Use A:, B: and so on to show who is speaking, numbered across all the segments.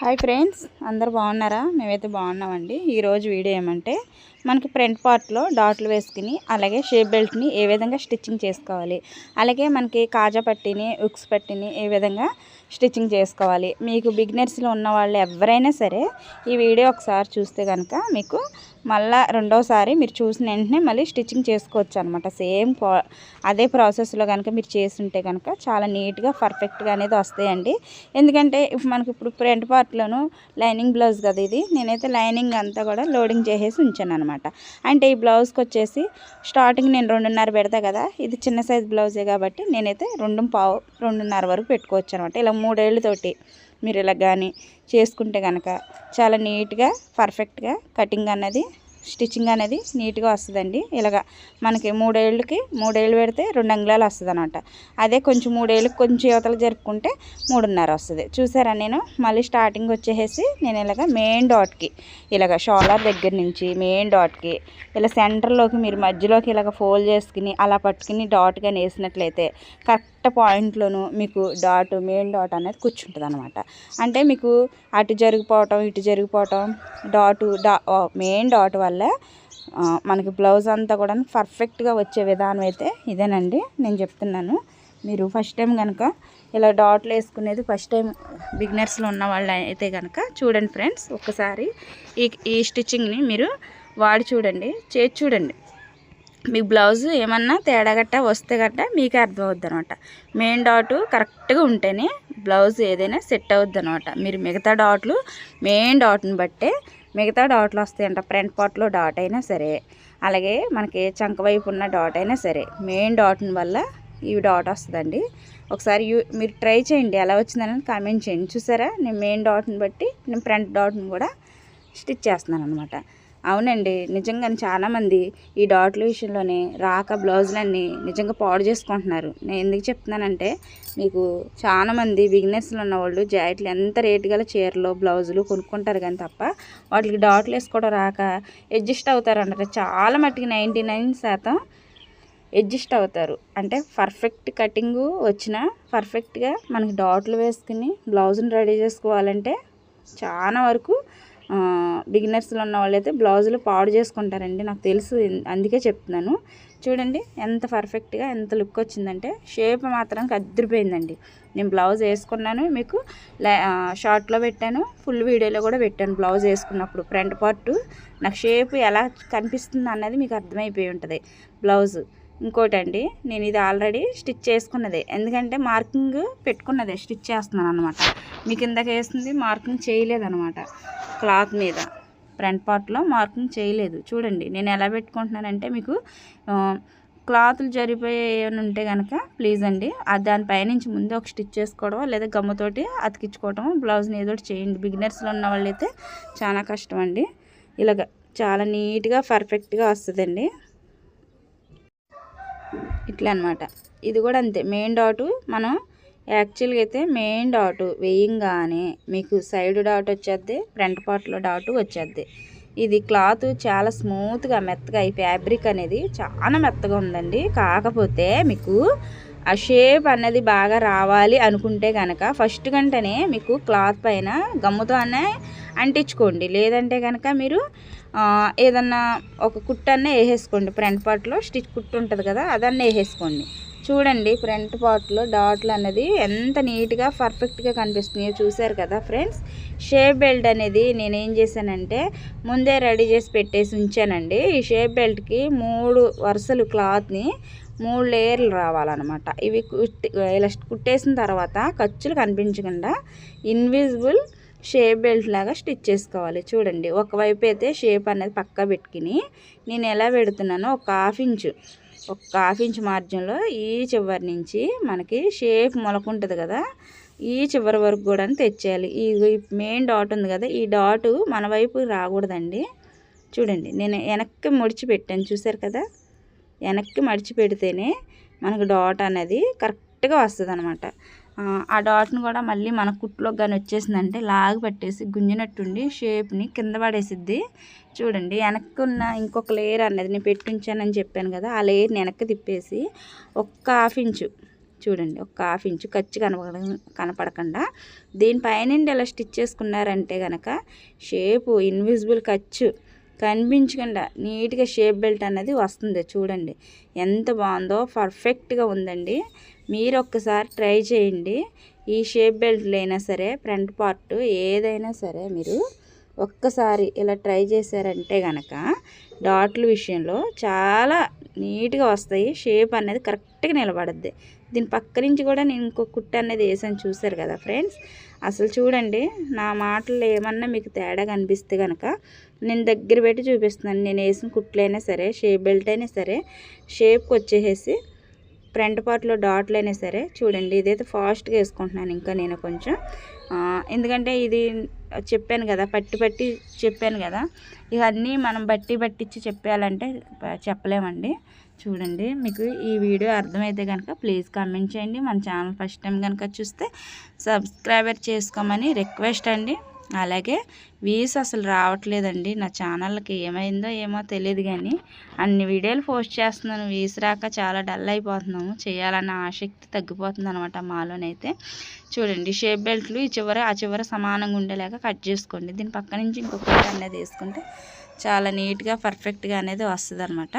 A: Hi friends అందరు బాగున్నారా? మేమైతే బాగున్నామండి. ఈరోజు వీడియో ఏమంటే మనకి ఫ్రంట్ పార్ట్లో డాట్లు వేసుకుని అలాగే షేప్ బెల్ట్ని ఏ విధంగా స్టిచ్చింగ్ చేసుకోవాలి అలాగే మనకి కాజా పట్టిని ఉక్స్ పట్టిని ఏ విధంగా స్టిచ్చింగ్ చేసుకోవాలి. మీకు బిగినర్స్లో ఉన్న వాళ్ళు ఎవరైనా సరే ఈ వీడియో ఒకసారి చూస్తే కనుక మీకు మళ్ళీ రెండోసారి మీరు చూసిన వెంటనే మళ్ళీ స్టిచ్చింగ్ చేసుకోవచ్చు అనమాట సేమ్ అదే ప్రాసెస్లో కనుక మీరు చేస్తుంటే కనుక చాలా నీట్గా పర్ఫెక్ట్గా అనేది వస్తాయండి. ఎందుకంటే మనకి ఇప్పుడు ఫ్రంట్ పార్ట్లోను లైనింగ్ బ్లౌజ్ కదా ఇది నేనైతే లైనింగ్ అంతా కూడా లోడింగ్ చేసేసి ఉంచాను అనమాట అంటే ఈ బ్లౌజ్కి వచ్చేసి స్టార్టింగ్ నేను రెండున్నర పెడతా కదా ఇది చిన్న సైజ్ బ్లౌజే కాబట్టి నేనైతే రెండు పావు రెండున్నర వరకు పెట్టుకోవచ్చు అనమాట ఇలా మూడేళ్ళతోటి. మీరు ఇలా కానీ చేసుకుంటే కనుక చాలా నీట్గా పర్ఫెక్ట్గా కటింగ్ అన్నది స్టిచ్చింగ్ అనేది నీట్గా వస్తుందండి. ఇలాగ మనకి మూడేళ్ళకి మూడేళ్ళు పెడితే రెండు అంగుళాలు వస్తుంది అనమాట అదే కొంచెం మూడేళ్ళకి కొంచెం యువతలు జరుపుకుంటే మూడున్నర వస్తుంది. చూసారా నేను? మళ్ళీ స్టార్టింగ్ వచ్చేసి నేను ఇలాగ మెయిన్ డాట్కి ఇలాగ షోలర్ దగ్గర నుంచి మెయిన్ డాట్కి ఇలా సెంటర్లోకి మీరు మధ్యలోకి ఇలాగ ఫోల్డ్ చేసుకుని అలా పట్టుకుని డాట్గా వేసినట్లయితే కరెక్ట్ పాయింట్లోను మీకు డాట్ మెయిన్ డాట్ అనేది కూర్చుంటుంది అనమాట అంటే మీకు అటు జరిగిపోవటం ఇటు జరిగిపోవటం డాటు డా మెయిన్ డాట్ వల్ల మనకి బ్లౌజ్ అంతా కూడా పర్ఫెక్ట్గా వచ్చే విధానం అయితే ఇదేనండి. నేను చెప్తున్నాను. మీరు ఫస్ట్ టైం కనుక ఇలా డాట్లు వేసుకునేది ఫస్ట్ టైం బిగినర్స్లో ఉన్న వాళ్ళు అయితే కనుక చూడండి ఫ్రెండ్స్ ఒక్కసారి ఈ ఈ స్టిచ్చింగ్ని మీరు వాడి చూడండి చేసి చూడండి. మీ బ్లౌజ్ ఏమన్నా తేడా గట్ట వస్తే గట్ట మీకే అర్థమవుద్ది అనమాట మెయిన్ డాటు కరెక్ట్గా ఉంటేనే బ్లౌజ్ ఏదైనా సెట్ అవుద్ది అనమాట మీరు మిగతా డాట్లు మెయిన్ డాట్ని బట్టే మిగతా డాట్లు వస్తాయంట. ఫ్రంట్ పార్ట్లో డాట్ అయినా సరే అలాగే మనకి చంక వైపు ఉన్న డాట్ అయినా సరే మెయిన్ డాట్ని వల్ల ఈ డాట్ వస్తుందండి. ఒకసారి మీరు ట్రై చేయండి. ఎలా వచ్చిందని కామెంట్ చేయండి. చూసారా? నేను మెయిన్ డాట్ని బట్టి నేను ఫ్రంట్ డాట్ని కూడా స్టిచ్ చేస్తున్నాను అనమాట అవునండి. నిజంగానే చాలామంది ఈ డాట్ల విషయంలోనే రాక బ్లౌజులన్నీ నిజంగా పాడు చేసుకుంటున్నారు. నేను ఎందుకు చెప్తున్నానంటే మీకు చాలామంది బిగినెస్లో ఉన్న వాళ్ళు జాకెట్లు ఎంత రేటు గల చీరలు బ్లౌజులు కొనుక్కుంటారు కానీ తప్ప వాటికి డాట్లు వేసుకోవడం రాక అడ్జస్ట్ అవుతారు అంటారు చాలా మట్టుకు నైంటీ నైన్ శాతం అడ్జస్ట్ అవుతారు. అంటే పర్ఫెక్ట్ కటింగు వచ్చిన పర్ఫెక్ట్గా మనకి డాట్లు వేసుకుని బ్లౌజ్ని రెడీ చేసుకోవాలంటే చాలా వరకు బిగినర్స్లో ఉన్న వాళ్ళైతే బ్లౌజులు పాడు చేసుకుంటారండి నాకు తెలుసు. అందుకే చెప్తున్నాను. చూడండి ఎంత పర్ఫెక్ట్గా ఎంత లుక్ వచ్చిందంటే షేప్ మాత్రం కదిరిపోయిందండి. నేను బ్లౌజ్ వేసుకున్నాను మీకు షార్ట్లో పెట్టాను ఫుల్ వీడియోలో కూడా పెట్టాను బ్లౌజ్ వేసుకున్నప్పుడు. ఫ్రంట్ పార్ట్ నాకు షేప్ ఎలా కనిపిస్తుంది అన్నది మీకు అర్థమైపోయి ఉంటుంది. బ్లౌజు ఇంకోటి అండి నేను ఇది ఆల్రెడీ స్టిచ్ చేసుకున్నదే. ఎందుకంటే మార్కింగ్ పెట్టుకున్నదే స్టిచ్ చేస్తున్నాను అనమాట మీకు ఇందాక వేస్తుంది మార్కింగ్ చేయలేదనమాట క్లాత్ మీద ఫ్రంట్ పార్ట్లో మార్కింగ్ చేయలేదు. చూడండి నేను ఎలా పెట్టుకుంటున్నానంటే మీకు క్లాతులు జరిపోయే ఉంటే కనుక ప్లీజ్ అండి దానిపైనుంచి ముందే ఒక స్టిచ్ చేసుకోవడం లేదా గమ్మతోటి అతికించుకోవడం బ్లౌజ్ని ఏదో చేయండి. బిగినర్స్లో ఉన్న వాళ్ళైతే చాలా కష్టం అండి ఇలాగ చాలా నీట్గా పర్ఫెక్ట్గా వస్తుందండి. ఇట్లా అనమాట ఇది కూడా అంతే. మెయిన్ డాటు మనం యాక్చువల్గా అయితే మెయిన్ డాటు వేయంగానే మీకు సైడ్ డాట్ వచ్చేద్ది ఫ్రంట్ పార్ట్లో డాటు వచ్చేద్ది. ఇది క్లాత్ చాలా స్మూత్గా మెత్తగా ఈ ఫ్యాబ్రిక్ అనేది చాలా మెత్తగా ఉందండి. కాకపోతే మీకు ఆ షేప్ అన్నది బాగా రావాలి అనుకుంటే కనుక ఫస్ట్ గంటనే మీకు క్లాత్ పైన గమ్ముతోనే అంటించుకోండి. లేదంటే కనుక మీరు ఏదన్నా ఒక కుట్టన్నా వేసేసుకోండి. ఫ్రంట్ పార్ట్లో స్టిచ్ కుట్టు ఉంటుంది కదా అదన్నా వేసేసుకోండి. చూడండి ఫ్రంట్ పార్ట్లో డాట్లు అన్నది ఎంత నీట్గా పర్ఫెక్ట్గా కనిపిస్తున్నాయో చూశారు కదా ఫ్రెండ్స్ షేప్ బెల్ట్ అనేది నేను ఏం చేశానంటే ముందే రెడీ చేసి పెట్టేసి ఉంచానండి. ఈ షేప్ బెల్ట్కి మూడు వరుసలు క్లాత్ని మూడు లేయర్లు రావాలన్నమాట. ఇవి కుట్టి ఇలా కుట్టేసిన తర్వాత ఖర్చులు కనిపించకుండా ఇన్విజిబుల్ షేప్ బెల్ట్ లాగా స్టిచ్ చేసుకోవాలి. చూడండి ఒకవైపు అయితే షేప్ అనేది పక్క పెట్టుకుని నేను ఎలా పెడుతున్నానో ఒక హాఫ్ ఇంచు ఒక హాఫ్ ఇంచ్ మార్జిన్లో ఈ చివరి నుంచి మనకి షేప్ మొలకుంటుంది కదా ఈ చివరి వరకు కూడా తెచ్చేయాలి. ఈ మెయిన్ డాట్ ఉంది కదా ఈ డాటు మన వైపు రాకూడదండి. చూడండి నేను వెనక్కి ముడిచి పెట్టాను చూసారు కదా? వెనక్కి మడిచి పెడితేనే మనకు డాట్ అనేది కరెక్ట్గా వస్తుంది అనమాట ఆ డాట్ను కూడా మళ్ళీ మన కుట్లోకి కానీ వచ్చేసిందంటే లాగి పట్టేసి గుంజినట్టుండి షేప్ని కింద పడేసిద్ది. చూడండి వెనక్కి ఉన్న ఇంకొక లేయర్ అనేది నేను పెట్టించానని చెప్పాను కదా ఆ లేయర్ని వెనక్కి తిప్పేసి ఒక్క హాఫ్ ఇంచు చూడండి ఒక హాఫ్ ఇంచు ఖర్చు కనపడ కనపడకుండా దీనిపైన ఇలా స్టిచ్ చేసుకున్నారంటే కనుక షేపు ఇన్విజిబుల్ ఖర్చు కనిపించకుండా నీట్గా షేప్ బెల్ట్ అనేది వస్తుంది చూడండి. ఎంత బాగుందో పర్ఫెక్ట్గా ఉందండి. మీరు ఒక్కసారి ట్రై చేయండి. ఈ షేప్ బెల్ట్లు అయినా సరే ఫ్రంట్ పార్ట్ ఏదైనా సరే మీరు ఒక్కసారి ఇలా ట్రై చేశారంటే కనుక డాట్ల విషయంలో చాలా నీట్గా వస్తాయి. షేప్ అనేది కరెక్ట్గా నిలబడద్ది. దీని పక్క నుంచి కూడా నేను ఇంకో కుట్ట అనేది వేసాను చూసారు కదా ఫ్రెండ్స్? అసలు చూడండి నా మాటలు ఏమన్నా మీకు తేడా కనిపిస్తే కనుక నేను దగ్గర పెట్టి చూపిస్తున్నాను. నేను వేసిన కుట్లైనా సరే షేప్ బెల్ట్ అయినా సరే షేప్కి వచ్చేసేసి ఫ్రంట్ పార్ట్లో డాట్లు అయినా సరే చూడండి ఇదైతే ఫాస్ట్గా వేసుకుంటున్నాను ఇంకా నేను కొంచెం. ఎందుకంటే ఇది చెప్పాను కదా పట్టి పట్టి చెప్పాను కదా ఇవన్నీ మనం బట్టి పట్టించి చెప్పాలంటే చెప్పలేమండి. చూడండి మీకు ఈ వీడియో అర్థమైతే కనుక ప్లీజ్ కామెంట్ చేయండి. మన ఛానల్ ఫస్ట్ టైం కనుక చూస్తే సబ్స్క్రైబర్ చేసుకోమని రిక్వెస్ట్ అండి. అలాగే వ్యూస్ అసలు రావట్లేదండి. నా ఛానల్కి ఏమైందో ఏమో తెలియదు కానీ అన్ని వీడియోలు పోస్ట్ చేస్తున్నాను. వ్యూస్ రాక చాలా డల్ అయిపోతున్నాము. చేయాలన్న ఆసక్తి తగ్గిపోతుంది అనమాట మాలోనైతే. చూడండి షేప్ బెల్ట్లు ఈ చివర ఆ చివర సమానంగా ఉండేలాగా కట్ చేసుకోండి. దీని పక్క నుంచి ఇంకొక అనేది వేసుకుంటే చాలా నీట్గా పర్ఫెక్ట్గా అనేది వస్తుంది అనమాట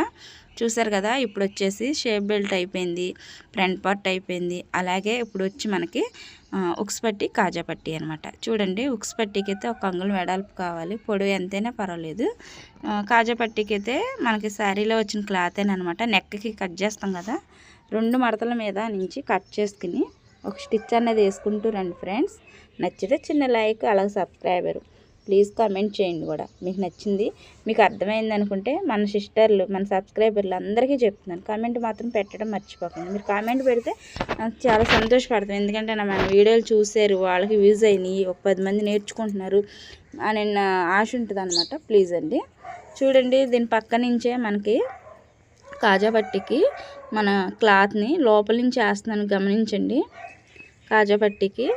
A: చూసారు కదా ఇప్పుడు వచ్చేసి షేప్ బెల్ట్ అయిపోయింది ఫ్రంట్ పార్ట్ అయిపోయింది. అలాగే ఇప్పుడు వచ్చి మనకి ఉక్స్ పట్టి కాజా పట్టి అనమాట చూడండి ఉక్స్ పట్టీకి అయితే ఒక అంగుళం వెడల్పు కావాలి. పొడవు ఎంతైనా పర్వాలేదు. కాజా పట్టీకి అయితే మనకి శారీలో వచ్చిన క్లాత్ అనమాట నెక్కి కట్ చేస్తాం కదా రెండు మడతల మీద నుంచి కట్ చేసుకుని ఒక స్టిచ్ అనేది వేసుకుంటూ రండి ఫ్రెండ్స్. నచ్చితే చిన్న లైక్ అలాగే సబ్స్క్రైబరు. ప్లీజ్ కామెంట్ చేయండి కూడా. మీకు నచ్చింది మీకు అర్థమైంది అనుకుంటే మన సిస్టర్లు మన సబ్స్క్రైబర్లు అందరికీ చెప్తున్నాను. కామెంట్ మాత్రం పెట్టడం మర్చిపోకండి. మీరు కామెంట్ పెడితే చాలా సంతోషపడతాం ఎందుకంటే నా మన వీడియోలు చూసారు వాళ్ళకి యూజ్ అయినాయి ఒక పది మంది నేర్చుకుంటున్నారు అని ఆశ ఉంటుంది అనమాట ప్లీజ్ అండి. చూడండి దీని పక్క నుంచే మనకి కాజా పట్టికి మన క్లాత్ని లోపల నుంచి వేస్తున్నాను. గమనించండి. కాజా పట్టికి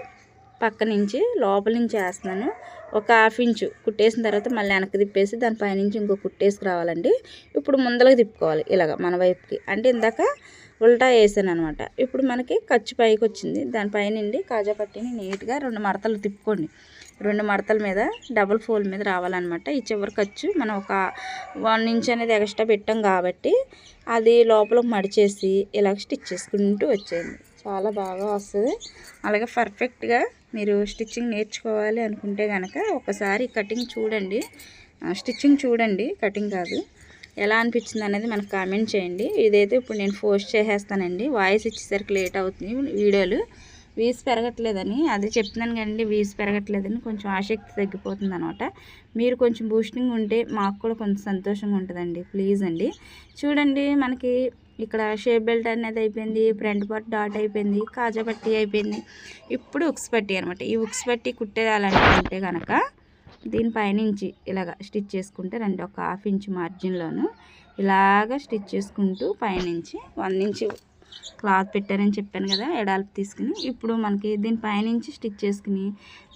A: పక్క నుంచి లోపల నుంచి వేస్తున్నాను. ఒక హాఫ్ ఇంచు కుట్టేసిన తర్వాత మళ్ళీ వెనక్కి తిప్పేసి దాని పైనుంచి ఇంకో కుట్టేసుకు రావాలండి ఇప్పుడు ముందలకు తిప్పుకోవాలి ఇలాగ మన వైపుకి. అంటే ఇందాక ఉల్టా వేసాను అనమాట ఇప్పుడు మనకి ఖర్చు పైకి వచ్చింది దానిపైనండి కాజా పట్టిని నీట్గా రెండు మడతలు తిప్పుకోండి. రెండు మడతల మీద డబుల్ ఫోల్ మీద రావాలన్నమాట. ఈ చివరి ఖర్చు మనం ఒక వన్ ఇంచ్ అనేది ఎక్స్ట్రా పెట్టాం కాబట్టి అది లోపల మడిచేసి ఇలా స్టిచ్ చేసుకుంటూ వచ్చేయండి. చాలా బాగా వస్తుంది. అలాగే పర్ఫెక్ట్గా మీరు స్టిచ్చింగ్ నేర్చుకోవాలి అనుకుంటే కనుక ఒకసారి కటింగ్ చూడండి. స్టిచ్చింగ్ చూడండి. కటింగ్ కాదు. ఎలా అనిపించింది అనేది మనకు కామెంట్ చేయండి. ఇదైతే ఇప్పుడు నేను పోస్ట్ చేసేస్తానండి. వాయిస్ ఇచ్చేసరికి లేట్ అవుతుంది వీడియోలు. వీస్ పెరగట్లేదని అది చెప్తున్నాను కదండి వీస్ పెరగట్లేదని కొంచెం ఆసక్తి తగ్గిపోతుంది అనమాట మీరు కొంచెం బూస్టింగ్ ఉంటే మాకు కూడా కొంచెం సంతోషంగా ఉంటుందండి. ప్లీజ్ అండి. చూడండి మనకి ఇక్కడ షేప్ బెల్ట్ అనేది అయిపోయింది ఫ్రంట్ పార్ట్ డాట్ అయిపోయింది కాజా పట్టి అయిపోయింది. ఇప్పుడు ఉక్స్ పట్టి అనమాట ఈ ఉక్స్ పట్టి కుట్టేదాలంటే కనుక దీనిపైనుంచి ఇలాగ స్టిచ్ చేసుకుంటే రెండు ఒక హాఫ్ ఇంచ్ మార్జిన్లోను ఇలాగ స్టిచ్ చేసుకుంటూ పైనుంచి వన్ ఇంచ్ క్లాత్ పెట్టారని చెప్పాను కదా ఎడాల్పు తీసుకుని. ఇప్పుడు మనకి దీని పైనుంచి స్టిచ్ చేసుకుని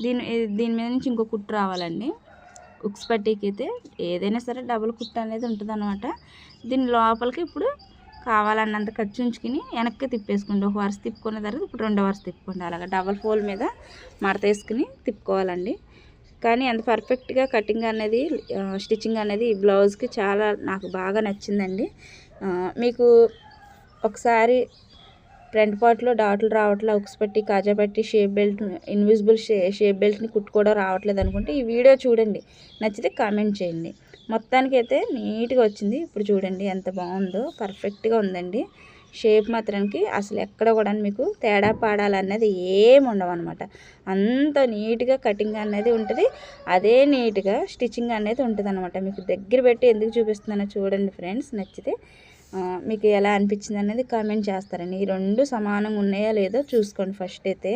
A: దీని దీని మీద నుంచి ఇంకో కుట్టు రావాలండి. ఉక్స్ పట్టీకి అయితే ఏదైనా సరే డబుల్ కుట్టు అనేది ఉంటుంది అనమాట దీని లోపలికి ఇప్పుడు కావాలన్నంత ఖర్చు ఉంచుకుని వెనక్కి తిప్పేసుకోండి ఒక వరుస తిప్పుకున్న తర్వాత ఇప్పుడు రెండో వరుస తిప్పుకోండి. అలాగా డబల్ ఫోల్ మీద మడత వేసుకుని తిప్పుకోవాలండి. కానీ అంత పర్ఫెక్ట్గా కటింగ్ అనేది స్టిచ్చింగ్ అనేది ఈ బ్లౌజ్కి చాలా నాకు బాగా నచ్చిందండి. మీకు ఒకసారి ఫ్రంట్ పార్ట్లో డాట్లు రావట్లే ఉక్స్ పెట్టి కాజా పెట్టి షేప్ బెల్ట్ ఇన్విజిబుల్ షే షేప్ బెల్ట్ని కుట్టుకోవడం రావట్లేదు అనుకుంటే ఈ వీడియో చూడండి. నచ్చితే కామెంట్ చేయండి. మొత్తానికి అయితే నీట్గా వచ్చింది. ఇప్పుడు చూడండి ఎంత బాగుందో. పర్ఫెక్ట్గా ఉందండి. షేప్ మాత్రానికి అసలు ఎక్కడ కూడా మీకు తేడా పాడాలన్నది ఏమి ఉండవన్నమాట. అంత నీట్గా కటింగ్ అనేది ఉంటుంది. అదే నీట్గా స్టిచ్చింగ్ అనేది ఉంటుంది మీకు దగ్గర పెట్టి ఎందుకు చూపిస్తున్నానో చూడండి ఫ్రెండ్స్. నచ్చితే మీకు ఎలా అనిపించింది అనేది కామెంట్ చేస్తారండి. ఈ రెండు సమానంగా ఉన్నాయో లేదో చూసుకోండి ఫస్ట్ అయితే.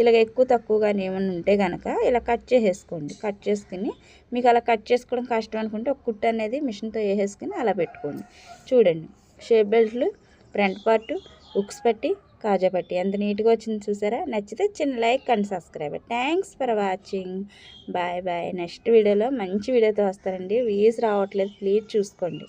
A: ఇలాగ ఎక్కువ తక్కువగా ఏమైనా ఉంటే కనుక ఇలా కట్ చేసేసుకోండి. కట్ చేసుకుని మీకు అలా కట్ చేసుకోవడం కష్టం అనుకుంటే ఒక కుట్ట అనేది మిషన్తో వేసేసుకుని అలా పెట్టుకోండి. చూడండి. షేప్ బెల్ట్లు ఫ్రంట్ పార్ట్ ఉక్స్ పట్టి కాజా పట్టి. ఎంత నీట్గా వచ్చింది చూసారా? నచ్చితే చిన్న like and subscribe thanks for watching bye bye next వీడియోలో మంచి వీడియోతో వస్తారండి వీస్ రావట్లేదు. ప్లీజ్ చూసుకోండి.